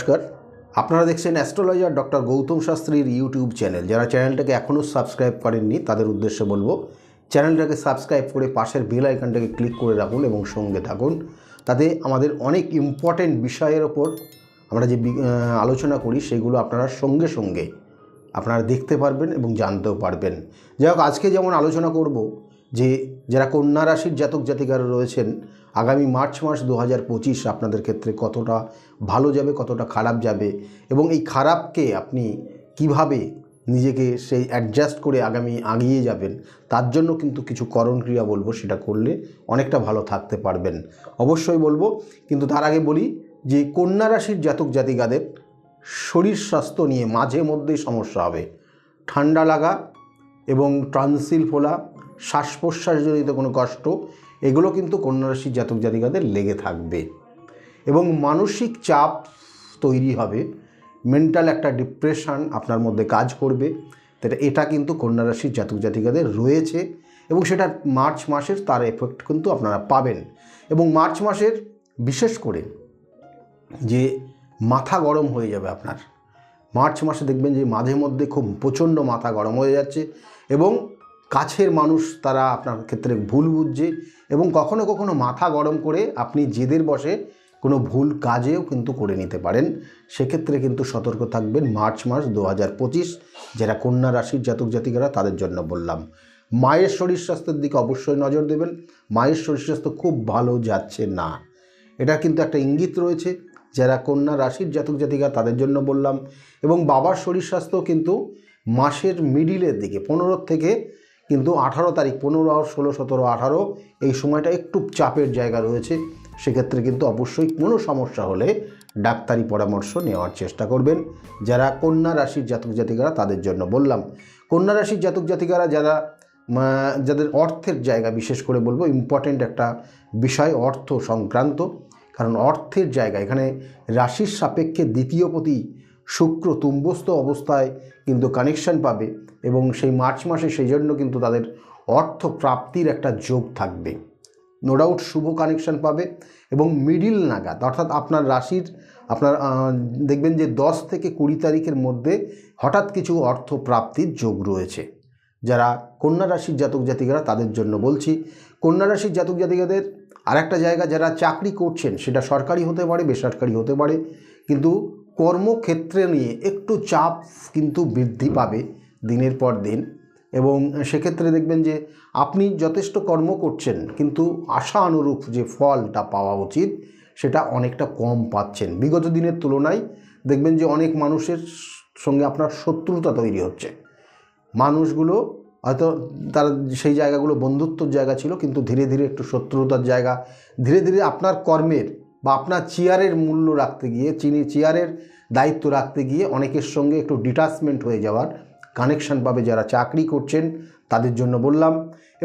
নমস্কার। আপনারা দেখছেন অ্যাস্ট্রোলজার ডক্টর গৌতম শাস্ত্রীর ইউটিউব চ্যানেল। যারা চ্যানেলটাকে এখনও সাবস্ক্রাইব করেননি, তাদের উদ্দেশ্যে বলব, চ্যানেলটাকে সাবস্ক্রাইব করে পাশের বেল আইকনটাকে ক্লিক করে রাখুন এবং সঙ্গে থাকুন। তাতে আমাদের অনেক ইম্পর্ট্যান্ট বিষয়ের ওপর আমরা যে আলোচনা করি, সেগুলো আপনারা সঙ্গে সঙ্গে আপনারা দেখতে পারবেন এবং জানতেও পারবেন। যাই হোক, আজকে যেমন আলোচনা করব যে, যারা কন্যা রাশির জাতক জাতিকারা রয়েছেন আগামী মার্চ মাস দু হাজার পঁচিশ আপনাদের ক্ষেত্রে কতটা ভালো যাবে, কতটা খারাপ যাবে এবং এই খারাপকে আপনি কীভাবে নিজেকে সেই অ্যাডজাস্ট করে আগামী আগিয়ে যাবেন, তার জন্য কিন্তু কিছু করণ ক্রিয়া বলব, সেটা করলে অনেকটা ভালো থাকতে পারবেন। অবশ্যই বলব, কিন্তু তার আগে বলি যে কন্যা রাশির জাতক জাতিকাদের শরীর স্বাস্থ্য নিয়ে মাঝে মধ্যেই সমস্যা হবে। ঠান্ডা লাগা এবং ট্রান্সিল ফোলা শ্বাস প্রশ্বাসজনিত কোনো কষ্ট এগুলো কিন্তু কন্যা রাশির জাতক জাতিকাদের লেগে থাকবে। এবং মানসিক চাপ তৈরি হবে, মেন্টাল একটা ডিপ্রেশন আপনার মধ্যে কাজ করবে এটা- কিন্তু কন্যা রাশির জাতক জাতিকাদের রয়েছে এবং সেটা মার্চ মাসের তার এফেক্ট কিন্তু আপনারা পাবেন। এবং মার্চ মাসের বিশেষ করে যে মাথা গরম হয়ে যাবে আপনার, মার্চ মাসে দেখবেন যে মাঝে মধ্যে খুব প্রচণ্ড মাথা গরম হয়ে যাচ্ছে এবং কাছের মানুষ তারা আপনার ক্ষেত্রে ভুল বুঝছে এবং কখনো কখনো মাথা গরম করে আপনি জেদের বসে কোনো ভুল কাজেও কিন্তু করে নিতে পারেন। সেক্ষেত্রে কিন্তু সতর্ক থাকবেন মার্চ মাস দু হাজার পঁচিশ, যারা কন্যা রাশির জাতক জাতিকারা তাদের জন্য বললাম। মায়ের শরীর স্বাস্থ্যের দিকে অবশ্যই নজর দেবেন। মায়ের শরীর স্বাস্থ্য খুব ভালো যাচ্ছে না। এটা কিন্তু একটা ইঙ্গিত রয়েছে, যারা কন্যা রাশির জাতক জাতিকা তাদের জন্য বললাম। এবং বাবার শরীর স্বাস্থ্য কিন্তু মাসের মিডিলের দিকে, পনেরো থেকে কিন্তু আঠারো তারিখ, পনেরো আর ষোলো, সতেরো, আঠারো, এই সময়টা একটু চাপের জায়গা রয়েছে। সেক্ষেত্রে কিন্তু অবশ্যই কোনো সমস্যা হলে ডাক্তারি পরামর্শ নেওয়ার চেষ্টা করবেন। যারা কন্যা রাশির জাতক জাতিকারা, তাদের জন্য বললাম। কন্যা রাশির জাতক জাতিকারা যারা যাদের অর্থের জায়গা বিশেষ করে বলব ইম্পর্ট্যান্ট একটা বিষয় অর্থ সংক্রান্ত। কারণ অর্থের জায়গা, এখানে রাশির সাপেক্ষে দ্বিতীয়পতি শুক্র তুম্বস্থ অবস্থায় কিন্তু কানেকশন পাবে। এবং সেই মার্চ মাসে সেই জন্য কিন্তু তাদের অর্থ প্রাপ্তির একটা যোগ থাকবে। নো ডাউট শুভ কানেকশন পাবে এবং মিডিল নাগাদ, অর্থাৎ আপনার রাশির, আপনার দেখবেন যে দশ থেকে কুড়ি তারিখের মধ্যে হঠাৎ কিছু অর্থ প্রাপ্তির যোগ রয়েছে। যারা কন্যা রাশির জাতক জাতিকারা, তাদের জন্য বলছি, কন্যা রাশির জাতক জাতিকাদের আরেকটা জায়গা যারা চাকরি করছেন, সেটা সরকারি হতে পারে, বেসরকারি হতে পারে, কিন্তু কর্মক্ষেত্রে নিয়ে একটু চাপ কিন্তু বৃদ্ধি পাবে। দিনের পর দিন। এবং সেক্ষেত্রে দেখবেন যে আপনি যথেষ্ট কর্ম করছেন, কিন্তু আশা অনুরূপ যে ফলটা পাওয়া উচিত, সেটা অনেকটা কম পাচ্ছেন। বিগত দিনের তুলনায় দেখবেন যে অনেক মানুষের সঙ্গে আপনার শত্রুতা তৈরি হচ্ছে। মানুষগুলো হয়তো তারা সেই জায়গাগুলো বন্ধুত্বর জায়গা ছিল, কিন্তু ধীরে ধীরে একটু শত্রুতার জায়গা, ধীরে ধীরে আপনার কর্মের বা আপনার চেয়ারের মূল্য রাখতে গিয়ে, চিনি, চেয়ারের দায়িত্ব রাখতে গিয়ে অনেকের সঙ্গে একটু ডিটাচমেন্ট হয়ে যাওয়ার কানেকশন পাবে যারা চাকরি করছেন, তাদের জন্য বললাম।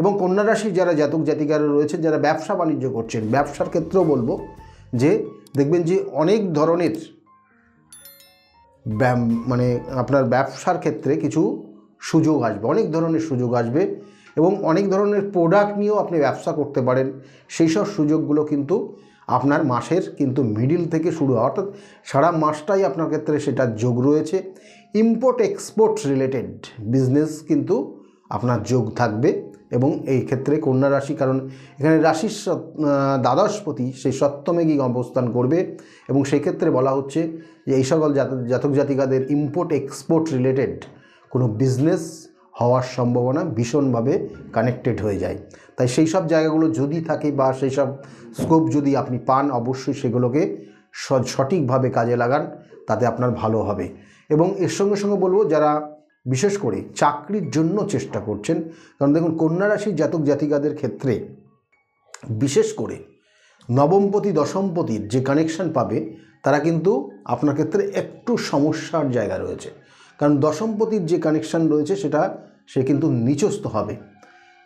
এবং কন্যা যারা জাতক জাতিকারা রয়েছেন, যারা ব্যবসা বাণিজ্য করছেন, ব্যবসার ক্ষেত্রেও বলব যে, দেখবেন যে অনেক ধরনের মানে আপনার ব্যবসার ক্ষেত্রে কিছু সুযোগ আসবে, অনেক ধরনের সুযোগ আসবে এবং অনেক ধরনের প্রোডাক্ট নিয়েও আপনি ব্যবসা করতে পারেন। সেই সব সুযোগগুলো কিন্তু আপনার মাসের কিন্তু মিডিল থেকে শুরু হয়। অর্থাৎ সারা মাসটাই আপনার ক্ষেত্রে সেটা যোগ রয়েছে। ইম্পোর্ট এক্সপোর্ট রিলেটেড বিজনেস কিন্তু আপনার যোগ থাকবে এবং এই ক্ষেত্রে কন্যা রাশি, কারণ এখানে রাশির দ্বাদশপতি সেই সপ্তমে গিয়ে অবস্থান করবে এবং সেই ক্ষেত্রে বলা হচ্ছে যে এই সকল জাত- জাতক জাতিকাদের ইম্পোর্ট এক্সপোর্ট রিলেটেড কোনো বিজনেস হওয়ার সম্ভাবনা ভীষণভাবে কানেক্টেড হয়ে যায়। তাই সেই সব জায়গাগুলো যদি থাকে বা সেই সব স্কোপ যদি আপনি পান, অবশ্যই সেগুলোকে সঠিকভাবে কাজে লাগান, তাতে আপনার ভালো হবে। এবং এর সঙ্গে সঙ্গে বলব যারা বিশেষ করে চাকরির জন্য চেষ্টা করছেন, কারণ দেখুন কন্যা রাশির জাতক জাতিকাদের ক্ষেত্রে বিশেষ করে নবমপতি, দশমপতির যে কানেকশন পাবে, তারা কিন্তু আপনার ক্ষেত্রে একটু সমস্যার জায়গা রয়েছে। কারণ দশমপতির যে কানেকশান রয়েছে, সেটা সে কিন্তু নিচস্থ হবে।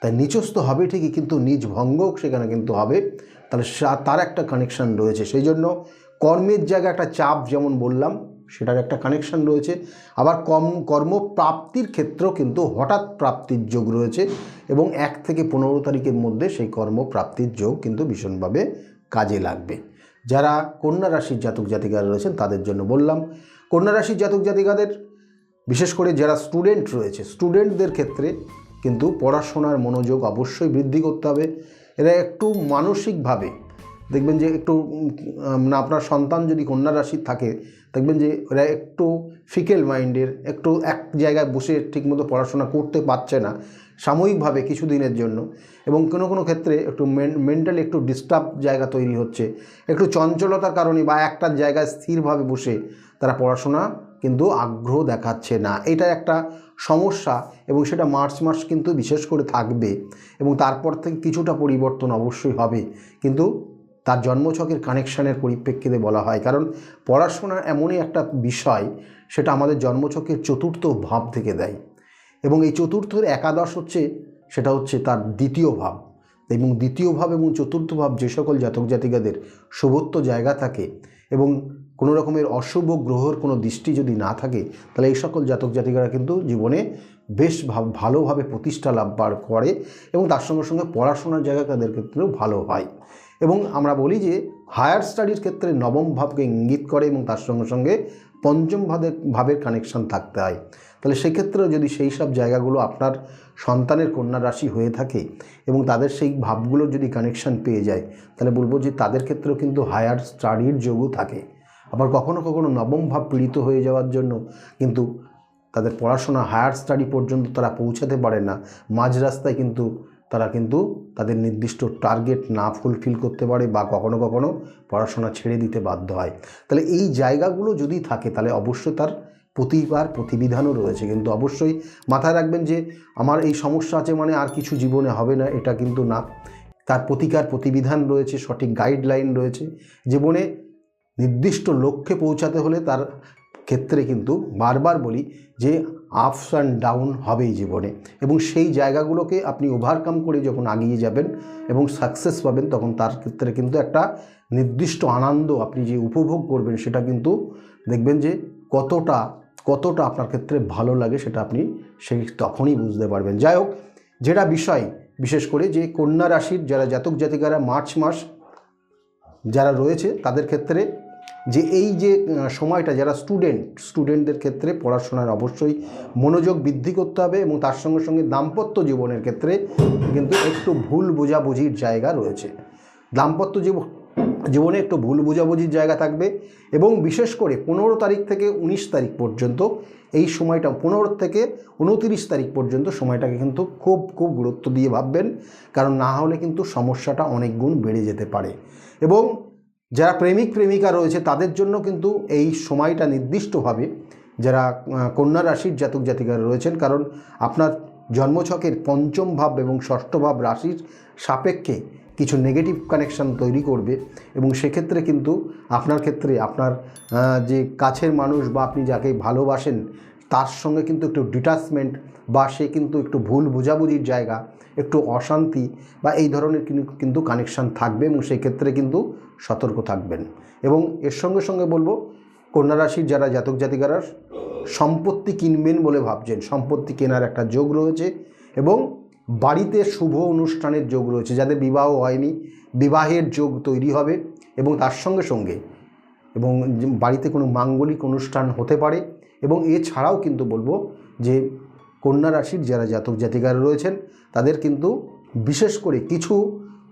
তাই নিচস্থ হবে ঠিকই, কিন্তু নিজ ভঙ্গ সেখানে কিন্তু হবে। তাহলে তার একটা কানেকশন রয়েছে। সেই জন্য কর্মের জায়গায় একটা চাপ যেমন বললাম সেটার একটা কানেকশন রয়েছে। আবার কম, কর্মপ্রাপ্তির ক্ষেত্রেও কিন্তু হঠাৎ প্রাপ্তির যোগ রয়েছে এবং এক থেকে পনেরো তারিখের মধ্যে সেই কর্মপ্রাপ্তির যোগ কিন্তু ভীষণভাবে কাজে লাগবে। যারা কন্যা রাশির জাতক জাতিকারা রয়েছেন, তাদের জন্য বললাম, কন্যা রাশির জাতক জাতিকাদের, বিশেষ করে যারা স্টুডেন্ট রয়েছে স্টুডেন্টদের ক্ষেত্রে কিন্তু পড়াশোনার মনোযোগ অবশ্যই বৃদ্ধি করতে হবে। এরা একটু মানসিকভাবে দেখবেন যে একটু উম, না আপনার সন্তান যদি কন্যা রাশির থাকে দেখবেন যে ওরা একটু ফিকেল মাইন্ডের একটু এক জায়গায় বসে ঠিকমতো পড়াশোনা করতে পারছে না সাময়িকভাবে কিছু দিনের জন্য। এবং কোনো কোনো ক্ষেত্রে একটু মেন্টালি একটু ডিস্টার্ব জায়গা তৈরি হচ্ছে। একটু চঞ্চলতার কারণে বা একটা জায়গায় স্থিরভাবে বসে তারা পড়াশোনা কিন্তু আগ্রহ দেখাচ্ছে না। এটা একটা সমস্যা এবং সেটা মার্চ মাস কিন্তু বিশেষ করে থাকবে। এবং তারপর থেকে কিছুটা পরিবর্তন অবশ্যই হবে। কিন্তু তার জন্মছকের কানেকশানের পরিপ্রেক্ষিতে বলা হয়। কারণ পড়াশোনা এমনই একটা বিষয়, সেটা আমাদের জন্মছকের চতুর্থ ভাব থেকে দেয়। এবং এই চতুর্থের একাদশ হচ্ছে, সেটা হচ্ছে তার দ্বিতীয় ভাব। এবং দ্বিতীয় ভাব এবং চতুর্থ ভাব যে সকল জাতক জাতিকাদের শুভত্ব জায়গা থাকে এবং কোনো রকমের অশুভ গ্রহর কোনো দৃষ্টি যদি না থাকে, তাহলে এই সকল জাতক জাতিকারা কিন্তু জীবনে বেশ ভাব- ভালোভাবে প্রতিষ্ঠা লাভ করে এবং তার সঙ্গে সঙ্গে পড়াশোনার জায়গা তাদের ক্ষেত্রেও ভালো হয়। এবং আমরা বলি যে হায়ার স্টাডির ক্ষেত্রে নবম ভাবকে ইঙ্গিত করে এবং তার সঙ্গে সঙ্গে পঞ্চম ভাবের ভাবের কানেকশান থাকতে হয়। তাহলে সেক্ষেত্রেও যদি সেই সব জায়গাগুলো আপনার সন্তানের কন্যা রাশি হয়ে থাকে এবং তাদের সেই ভাবগুলো যদি কানেকশান পেয়ে যায়, তাহলে বলব যে তাদের ক্ষেত্রেও কিন্তু হায়ার স্টাডির যোগও থাকে। আবার কখনো কখনো নবম ভাব পীড়িত হয়ে যাওয়ার জন্য কিন্তু তাদের পড়াশোনা হায়ার স্টাডি পর্যন্ত তারা পৌঁছাতে পারে না। মাঝ রাস্তায় কিন্তু তারা কিন্তু তাদের নির্দিষ্ট টার্গেট না ফুলফিল করতে পারে বা কখনো কখনো পড়াশোনা ছেড়ে দিতে বাধ্য হয়। তাহলে এই জায়গাগুলো যদি থাকে, তাহলে অবশ্যই তার প্রতিবার প্রতিবিধানও রয়েছে। কিন্তু অবশ্যই মাথায় রাখবেন যে, আমার এই সমস্যা আছে মানে আর কিছু জীবনে হবে না, এটা কিন্তু না। তার প্রতিকার প্রতিবিধান রয়েছে, সঠিক গাইডলাইন রয়েছে। জীবনে নির্দিষ্ট লক্ষ্যে পৌঁছাতে হলে তার ক্ষেত্রে কিন্তু বারবার বলি যে আপস অ্যান্ড ডাউন হবেই জীবনে এবং সেই জায়গাগুলোকে আপনি ওভারকাম করে যখন আগিয়ে যাবেন এবং সাকসেস পাবেন, তখন তার ক্ষেত্রে কিন্তু একটা নির্দিষ্ট আনন্দ আপনি যে উপভোগ করবেন সেটা কিন্তু দেখবেন যে কতটা কতটা আপনার ক্ষেত্রে ভালো লাগে সেটা আপনি সেই তখনই বুঝতে পারবেন। যাই হোক, যেটা বিষয়, বিশেষ করে যে কন্যা রাশির যারা জাতক জাতিকারা মার্চ মাস যারা রয়েছে তাদের ক্ষেত্রে যে এই যে সময়টা যারা স্টুডেন্ট স্টুডেন্টদের ক্ষেত্রে পড়াশোনার অবশ্যই মনোযোগ বৃদ্ধি করতে হবে এবং তার সঙ্গে সঙ্গে দাম্পত্য জীবনের ক্ষেত্রে কিন্তু একটু ভুল বোঝাবুঝির জায়গা রয়েছে। দাম্পত্য জীবন জীবনে একটু ভুল বোঝাবুঝির জায়গা থাকবে এবং বিশেষ করে পনেরো তারিখ থেকে উনিশ তারিখ পর্যন্ত এই সময়টা, পনেরো থেকে উনতিরিশ তারিখ পর্যন্ত সময়টাকে কিন্তু খুব খুব গুরুত্ব দিয়ে ভাববেন। কারণ না হলে কিন্তু সমস্যাটা অনেক গুণ বেড়ে যেতে পারে। এবং যারা প্রেমিক, প্রেমিকা রয়েছে, তাদের জন্য কিন্তু এই সময়টা নির্দিষ্টভাবে যারা কন্যা রাশির জাতক জাতিকারা রয়েছেন, কারণ আপনার জন্মছকের পঞ্চম ভাব এবং ষষ্ঠ ভাব রাশির সাপেক্ষে কিছু নেগেটিভ কানেকশন তৈরি করবে এবং সেক্ষেত্রে কিন্তু আপনার ক্ষেত্রে আপনার যে কাছের মানুষ বা আপনি যাকে ভালোবাসেন, তার সঙ্গে কিন্তু একটু ডিটাচমেন্ট বা সে কিন্তু একটু ভুল বোঝাবুঝির জায়গা, একটু অশান্তি বা এই ধরনের কিন- কিন্তু কানেকশান থাকবে এবং সেই ক্ষেত্রে কিন্তু সতর্ক থাকবেন। এবং এর সঙ্গে সঙ্গে বলব, কন্যা রাশির যারা জাতক জাতিকারা, সম্পত্তি কিনবেন বলে ভাবছেন। সম্পত্তি কেনার একটা যোগ রয়েছে এবং বাড়িতে শুভ অনুষ্ঠানের যোগ রয়েছে। যাদের বিবাহ হয়নি, বিবাহের যোগ তৈরি হবে এবং তার সঙ্গে সঙ্গে এবং বাড়িতে কোনো মাঙ্গলিক অনুষ্ঠান হতে পারে এবং এছাড়াও কিন্তু বলব যে, কন্যা রাশির যারা জাতক জাতিকারা রয়েছেন, তাদের কিন্তু বিশেষ করে কিছু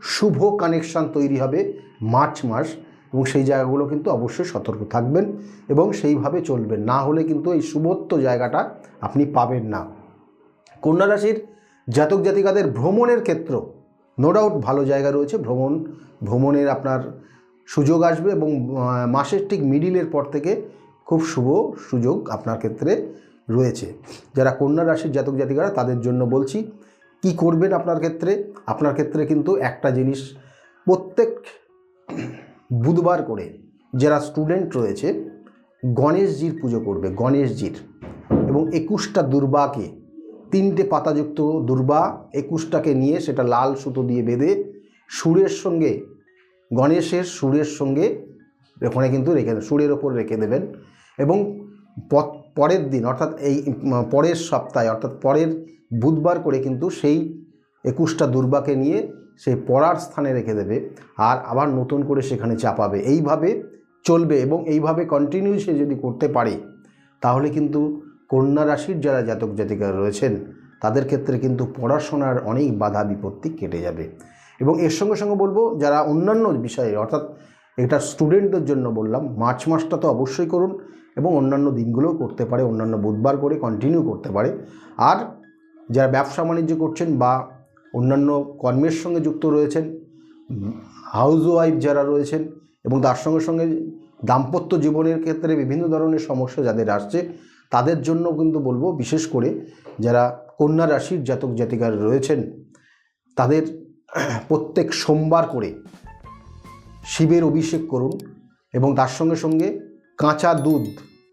শুভ কানেকশান তৈরি হবে। মার্চ মাস এবং সেই জায়গাগুলো কিন্তু অবশ্যই সতর্ক থাকবেন এবং সেইভাবে চলবেন। না হলে কিন্তু এই শুভত্ব জায়গাটা আপনি পাবেন না। কন্যা রাশির জাতক জাতিকাদের ভ্রমণের ক্ষেত্র নো ডাউট ভালো জায়গা রয়েছে। ভ্রমণ, ভ্রমণের আপনার সুযোগ আসবে এবং মাসের ঠিক মিডিলের পর থেকে খুব শুভ সুযোগ আপনার ক্ষেত্রে রয়েছে। যারা কন্যা রাশির জাতক জাতিকারা, তাদের জন্য বলছি, কি করবেন আপনার ক্ষেত্রে? আপনার ক্ষেত্রে কিন্তু একটা জিনিস, প্রত্যেক বুধবার করে যারা স্টুডেন্ট রয়েছে, গণেশজির পুজো করবে, গণেশজির। এবং একুশটা দুর্বাকে, তিনটে পাতাযুক্ত দুর্বা একুশটাকে নিয়ে সেটা লাল সুতো দিয়ে বেঁধে সুরের সঙ্গে, গণেশের সুরের সঙ্গে ওখানে কিন্তু রেখে সুরের ওপর রেখে দেবেন। এবং পরের দিন, অর্থাৎ এই পরের সপ্তাহে, অর্থাৎ পরের বুধবার করে কিন্তু সেই একুশটা দুর্বাকে নিয়ে সেই পড়ার স্থানে রেখে দেবে আর আবার নতুন করে সেখানে চাপাবে। এইভাবে চলবে এবং এইভাবে কন্টিনিউ সে যদি করতে পারে, তাহলে কিন্তু কন্যা রাশির যারা জাতক জাতিকা রয়েছেন, তাদের ক্ষেত্রে কিন্তু পড়াশোনার অনেক বাধা বিপত্তি কেটে যাবে। এবং এর সঙ্গে সঙ্গে বলব, যারা অন্যান্য বিষয়ে, অর্থাৎ এটা স্টুডেন্টদের জন্য বললাম মার্চ মাসটা তো অবশ্যই করুন এবং অন্যান্য দিনগুলোও করতে পারে, অন্যান্য বুধবার করে কন্টিনিউ করতে পারে। আর যারা ব্যবসা বাণিজ্য করছেন বা অন্যান্য কর্মের সঙ্গে যুক্ত রয়েছেন হাউস ওয়াইফ যারা রয়েছেন এবং তার সঙ্গে সঙ্গে দাম্পত্য জীবনের ক্ষেত্রে বিভিন্ন ধরনের সমস্যা যাদের আসছে, তাদের জন্য কিন্তু বলব বিশেষ করে যারা কন্যা রাশির জাতক জাতিকার রয়েছেন, তাদের প্রত্যেক সোমবার করে শিবের অভিষেক করুন এবং তার সঙ্গে সঙ্গে কাঁচা দুধ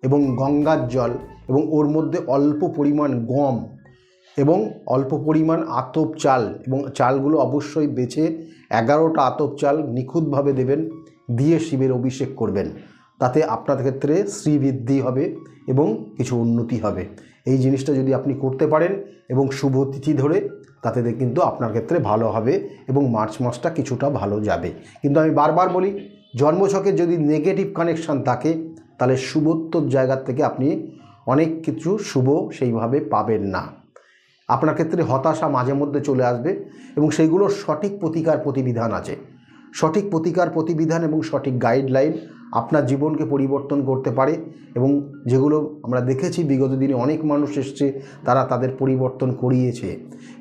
এবং গঙ্গার জল এবং ওর মধ্যে অল্প পরিমাণ গম এবং অল্প পরিমাণ আতপ চাল এবং চালগুলো অবশ্যই বেছে এগারোটা আতপ চাল নিখুঁতভাবে দেবেন, দিয়ে শিবের অভিষেক করবেন। তাতে আপনার ক্ষেত্রে শ্রীবৃদ্ধি হবে এবং কিছু উন্নতি হবে। এই জিনিসটা যদি আপনি করতে পারেন এবং শুভ তিথি ধরে, তাতে কিন্তু আপনার ক্ষেত্রে ভালো হবে এবং মার্চ মাসটা কিছুটা ভালো যাবে। কিন্তু আমি বারবার বলি, জন্মছকে যদি নেগেটিভ কানেকশান থাকে, তাহলে শুভত্বর জায়গা থেকে আপনি অনেক কিছু শুভ সেইভাবে পাবেন না। আপনার ক্ষেত্রে হতাশা মাঝে মধ্যে চলে আসবে এবং সেইগুলোর সঠিক প্রতিকার প্রতিবিধান আছে। সঠিক প্রতিকার প্রতিবিধান এবং সঠিক গাইডলাইন আপনার জীবনকে পরিবর্তন করতে পারে এবং যেগুলো আমরা দেখেছি, বিগত দিনে অনেক মানুষ এসছে, তারা তাদের পরিবর্তন করিয়েছে।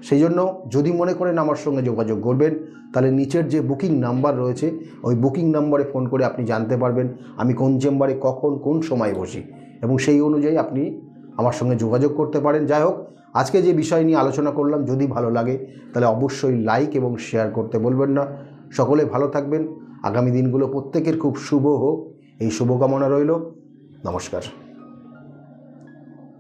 সেই জন্য যদি মনে করেন আমার সঙ্গে যোগাযোগ করবেন, তাহলে নিচের যে বুকিং নাম্বার রয়েছে, ওই বুকিং নাম্বারে ফোন করে আপনি জানতে পারবেন, আমি কোন চেম্বারে কখন কোন সময় বসি এবং সেই অনুযায়ী আপনি আমার সঙ্গে যোগাযোগ করতে পারেন। যাই হোক, আজকে যে বিষয় নিয়ে আলোচনা করলাম, যদি ভালো লাগে, তাহলে অবশ্যই লাইক এবং শেয়ার করতে বলবেন না। সকলে ভালো থাকবেন। আগামী দিনগুলো প্রত্যেকের খুব শুভ হোক। এই শুভকামনা রইল। নমস্কার।